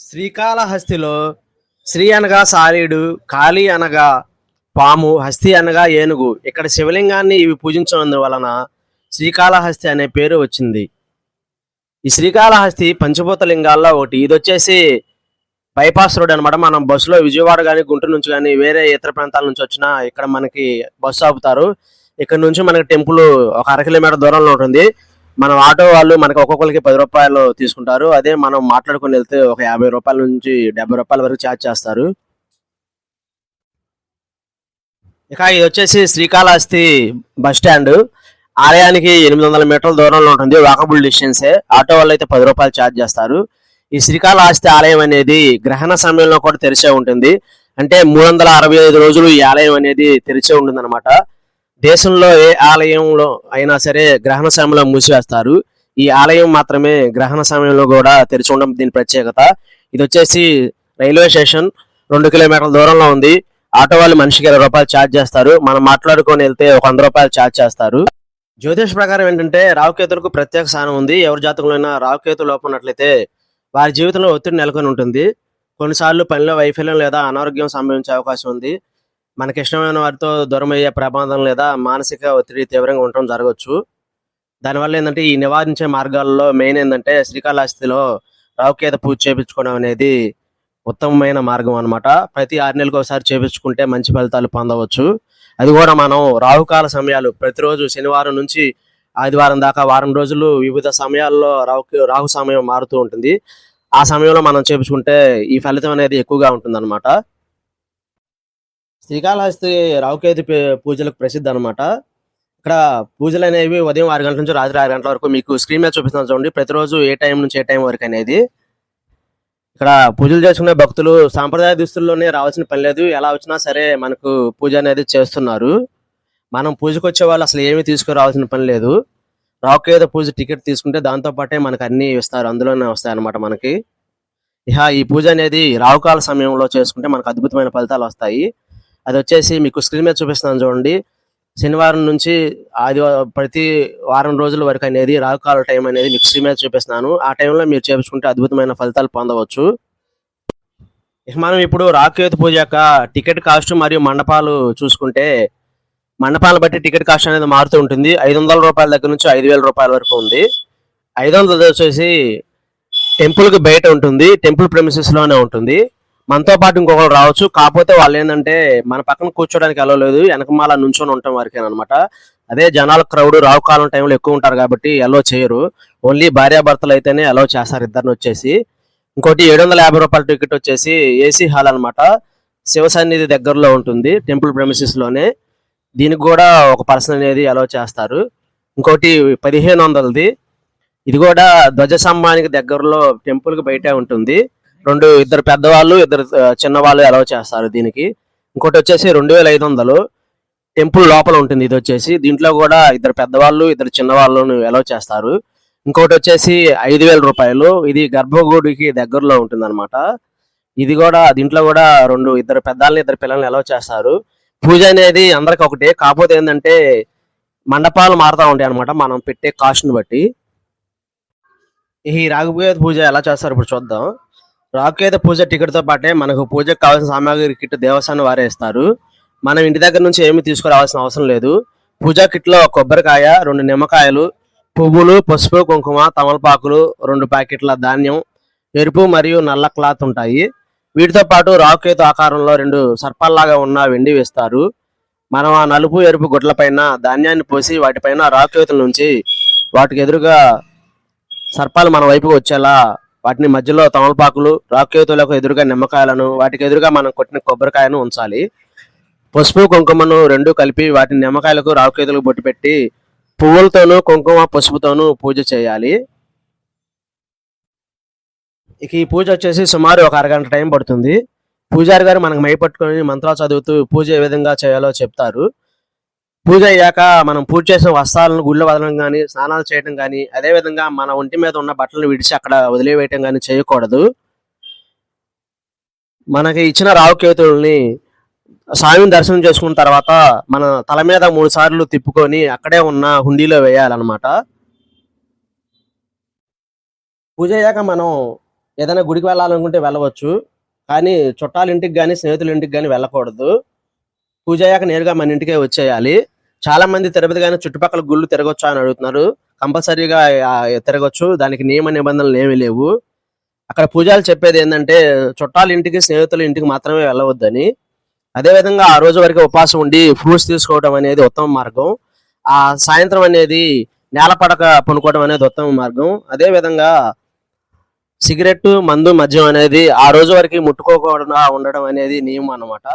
శ్రీకాళహస్తిలో శ్రీ అనగా సారీడు కాళీ అనగా పాము హస్తి అనగా ఏనుగు. ఇక్కడ శివలింగాన్ని ఇవి పూజించడం వలన శ్రీకాళహస్తి అనే పేరు వచ్చింది. ఈ శ్రీకాళహస్తి పంచభూత లింగాల్లో ఒకటి. ఇది వచ్చేసి బైపాస్ రోడ్ అనమాట మనం బస్సులో విజయవాడ కానీ గుంటూరు నుంచి కానీ వేరే ఇతర ప్రాంతాల నుంచి వచ్చినా ఇక్కడ మనకి బస్సు ఆపుతారు. ఇక్కడ నుంచి మనకి టెంపుల్ ఒక అర కిలోమీటర్ దూరంలో ఉంటుంది. మనం ఆటో వాళ్ళు మనకి ఒక్కొక్కరికి పది రూపాయలు తీసుకుంటారు. అదే మనం మాట్లాడుకుని వెళ్తే ఒక యాభై రూపాయల నుంచి డెబ్బై రూపాయల వరకు ఛార్జ్ చేస్తారు. ఇక ఇది వచ్చేసి శ్రీకాళహస్తి బస్ స్టాండ్. ఆలయానికి ఎనిమిది వందల మీటర్ల దూరంలో ఉంటుంది. వాకబుల్ డిస్టెన్సే ఆటో వాళ్ళు అయితే పది రూపాయలు ఛార్జ్ చేస్తారు. ఈ శ్రీకాళహస్తి ఆలయం అనేది గ్రహణ సమయంలో కూడా తెరిచే ఉంటుంది. అంటే మూడు వందల అరవై ఐదు రోజులు ఈ ఆలయం అనేది తెరిచే ఉంటుంది అనమాట దేశంలో ఏ ఆలయంలో అయినా సరే గ్రహణ సమయంలో మూసివేస్తారు. ఈ ఆలయం మాత్రమే గ్రహణ సమయంలో కూడా తెరిచి ఉండడం దీని ప్రత్యేకత. ఇది వచ్చేసి రైల్వే స్టేషన్ రెండు కిలోమీటర్ల దూరంలో ఉంది. ఆటో వాళ్ళు మనిషికి ఇరవై రూపాయలు ఛార్జ్ చేస్తారు. మనం మాట్లాడుకొని వెళ్తే ఒక వంద రూపాయలు ఛార్జ్ చేస్తారు. జ్యోతిష్ ప్రకారం ఏంటంటే రావుకేతులకు ప్రత్యేక స్థానం ఉంది. ఎవరి జాతకంలో అయినా రావుకేతు లోపం వారి జీవితంలో ఒత్తిడి నెలకొని ఉంటుంది. కొన్నిసార్లు పనిలో వైఫల్యం లేదా అనారోగ్యం సంభవించే అవకాశం ఉంది. మనకి ఇష్టమైన వారితో దూరం అయ్యే ప్రమాదం లేదా మానసిక ఒత్తిడి తీవ్రంగా ఉండటం జరగవచ్చు. దానివల్ల ఏంటంటే ఈ నివారించే మార్గాల్లో మెయిన్ ఏంటంటే శ్రీకాళహస్తిలో రావుకేత పూజ చేపించుకోవడం అనేది ఉత్తమమైన మార్గం అన్నమాట. ప్రతి ఆరు నెలలకు ఒకసారి చేపించుకుంటే మంచి ఫలితాలు పొందవచ్చు. అది కూడా మనం రాహుకాల సమయాలు ప్రతిరోజు శనివారం నుంచి ఆదివారం దాకా వారం రోజులు వివిధ సమయాల్లో రాహు రాహు సమయం మారుతూ ఉంటుంది. ఆ సమయంలో మనం చేపించుకుంటే ఈ ఫలితం అనేది ఎక్కువగా ఉంటుంది అనమాట శ్రీకాళహస్తి రావుకేతు పూజలకు ప్రసిద్ధి అనమాట ఇక్కడ పూజలు అనేవి ఉదయం ఆరు గంటల నుంచి రాత్రి ఆరు గంటల వరకు మీకు స్క్రీన్ మీద చూపిస్తాను చూడండి. ప్రతిరోజు ఏ టైం నుంచి ఏ టైం వరకు అనేది. ఇక్కడ పూజలు చేసుకునే భక్తులు సాంప్రదాయ దుస్తుల్లోనే రావాల్సిన పని లేదు. ఎలా వచ్చినా సరే మనకు పూజ అనేది చేస్తున్నారు. మనం పూజకు వచ్చే వాళ్ళు అసలు ఏమీ తీసుకురావాల్సిన పని లేదు. రాకేద పూజ టికెట్ తీసుకుంటే దాంతో పాటే మనకు అన్ని ఇస్తారు. అందులోనే వస్తాయి అన్నమాట మనకి. ఇహ ఈ పూజ అనేది రావుకాల సమయంలో చేసుకుంటే మనకు అద్భుతమైన ఫలితాలు వస్తాయి. అది వచ్చేసి మీకు స్క్రీన్ మీద చూపిస్తున్నాను చూడండి. శనివారం నుంచి ఆదివారం ప్రతి వారం రోజుల వరకు అనేది రాకాల టైం అనేది మీకు స్క్రీన్ మీద చూపిస్తున్నాను. ఆ టైంలో మీరు చేపించుకుంటే అద్భుతమైన ఫలితాలు పొందవచ్చు. మనం ఇప్పుడు రాకేతు పూజ యొక్క టికెట్ కాస్ట్ మరియు మండపాలు చూసుకుంటే మండపాలను బట్టి టికెట్ కాస్ట్ అనేది మారుతూ ఉంటుంది. ఐదు వందల రూపాయల దగ్గర నుంచి ఐదు వేల రూపాయల వరకు ఉంది. ఐదు వందలు వచ్చేసి టెంపుల్కి బయట ఉంటుంది. టెంపుల్ ప్రెమిసెస్లోనే ఉంటుంది. మనతో పాటు ఇంకొకరు రావచ్చు. కాకపోతే వాళ్ళు ఏంటంటే మన పక్కన కూర్చోడానికి వెళ్ళలేదు వెనకమాల నుంచొని ఉంటాం వారికే అనమాట అదే జనాల క్రౌడ్ రావు కాలం టైంలో ఎక్కువ ఉంటారు కాబట్టి అలో చేయరు. ఓన్లీ భార్యాభర్తలు అయితేనే అలో చేస్తారు ఇద్దరిని వచ్చేసి. ఇంకోటి ఏడు వందల యాభై రూపాయల టికెట్ వచ్చేసి ఏసీ హాల్ అన్నమాట. శివసన్నిధి దగ్గరలో ఉంటుంది టెంపుల్ ప్రెమిసెస్లోనే. దీనికి కూడా ఒక పర్సన్ అనేది అలో చేస్తారు. ఇంకోటి పదిహేను వందలది. ఇది కూడా ధ్వజ స్తంభానికి దగ్గరలో టెంపుల్కి బయటే ఉంటుంది. రెండు ఇద్దరు పెద్దవాళ్ళు ఇద్దరు చిన్నవాళ్ళు అలౌ చేస్తారు దీనికి. ఇంకోటి వచ్చేసి రెండు వేల ఐదు వందలు టెంపుల్ లోపల ఉంటుంది. ఇది వచ్చేసి దీంట్లో కూడా ఇద్దరు పెద్దవాళ్ళు ఇద్దరు చిన్నవాళ్ళను అలౌ చేస్తారు. ఇంకోటి వచ్చేసి ఐదు వేల రూపాయలు. ఇది గర్భగుడికి దగ్గరలో ఉంటుంది అనమాట ఇది కూడా దీంట్లో కూడా రెండు ఇద్దరు పెద్దవాళ్ళని ఇద్దరు పిల్లల్ని అలౌ చేస్తారు. పూజ అనేది అందరికి ఒకటే. కాకపోతే ఏంటంటే మండపాలు మారుతా ఉంటాయి అనమాట మనం పెట్టే కాస్ట్ని బట్టి. ఈ రాఘవేద పూజ ఎలా చేస్తారు ఇప్పుడు చూద్దాం. రాకేత పూజ టికెట్తో పాటే మనకు పూజకు కావాల్సిన సామాగ్రి కిట్ దేవస్థానం వారే ఇస్తారు. మనం ఇంటి దగ్గర నుంచి ఏమీ తీసుకురావాల్సిన అవసరం లేదు. పూజా కిట్లో కొబ్బరికాయ రెండు నిమ్మకాయలు పువ్వులు పసుపు కుంకుమ తమలపాకులు రెండు ప్యాకెట్ల ధాన్యం ఎరుపు మరియు నల్ల క్లాత్ ఉంటాయి. వీటితో పాటు రాకేతు ఆకారంలో రెండు సర్పాల్లాగా ఉన్న వెండి వేస్తారు. మనం ఆ నలుపు ఎరుపు గుడ్ల పైన ధాన్యాన్ని పోసి వాటిపైన రాకేతుల నుంచి వాటికి ఎదురుగా సర్పాలు మన వైపుకు వచ్చేలా వాటిని మధ్యలో తమలపాకులు రాకేతులకు ఎదురుగా నిమ్మకాయలను వాటికి ఎదురుగా మనం కొట్టిన కొబ్బరికాయను ఉంచాలి. పసుపు కుంకుమను రెండు కలిపి వాటిని నిమ్మకాయలకు రాకేతులకు బొట్టు పెట్టి పువ్వులతోనూ కుంకుమ పసుపుతోనూ పూజ చేయాలి. ఇక ఈ పూజ వచ్చేసి సుమారు ఒక అరగంట టైం పడుతుంది. పూజారి గారు మనకు మై పట్టుకొని మంత్రాలు చదువుతూ పూజ ఏ విధంగా చేయాలో చెప్తారు. పూజ అయ్యాక మనం పూజ చేసిన వస్త్రాలను గుళ్ళ వదలడం కానీ స్నానాలు చేయడం కానీ అదే విధంగా మన ఒంటి మీద ఉన్న బట్టలను విడిచి అక్కడ వదిలివేయటం కానీ చేయకూడదు. మనకి ఇచ్చిన రావుకేతుల్ని స్వామిని దర్శనం చేసుకున్న తర్వాత మన తల మీద మూడు సార్లు తిప్పుకొని అక్కడే ఉన్న హుండీలో వేయాలన్నమాట. పూజ అయ్యాక మనం ఏదైనా గుడికి వెళ్ళాలనుకుంటే వెళ్ళవచ్చు. కానీ చుట్టాలింటికి కానీ స్నేహితుల ఇంటికి కానీ వెళ్ళకూడదు. పూజ అయ్యాక నేరుగా మన ఇంటికే వచ్చేయాలి. చాలా మంది తిరుపతి కానీ చుట్టుపక్కల గుళ్ళు తిరగొచ్చా అని అడుగుతున్నారు. కంపల్సరీగా తిరగొచ్చు. దానికి నియమ నిబంధనలు ఏమీ లేవు. అక్కడ పూజలు చెప్పేది ఏంటంటే చుట్టాల ఇంటికి స్నేహితుల ఇంటికి మాత్రమే వెళ్ళవద్దని. అదేవిధంగా ఆ రోజు వరకు ఉపవాసం ఉండి ఫ్రూట్స్ తీసుకోవడం అనేది ఉత్తమ మార్గం. ఆ సాయంత్రం అనేది నేల పడక పనుకోవడం అనేది ఉత్తమ మార్గం. అదే విధంగా సిగరెట్ మందు మద్యం అనేది ఆ రోజు వరకు ముట్టుకోకుండా ఉండడం అనేది నియమం అన్నమాట.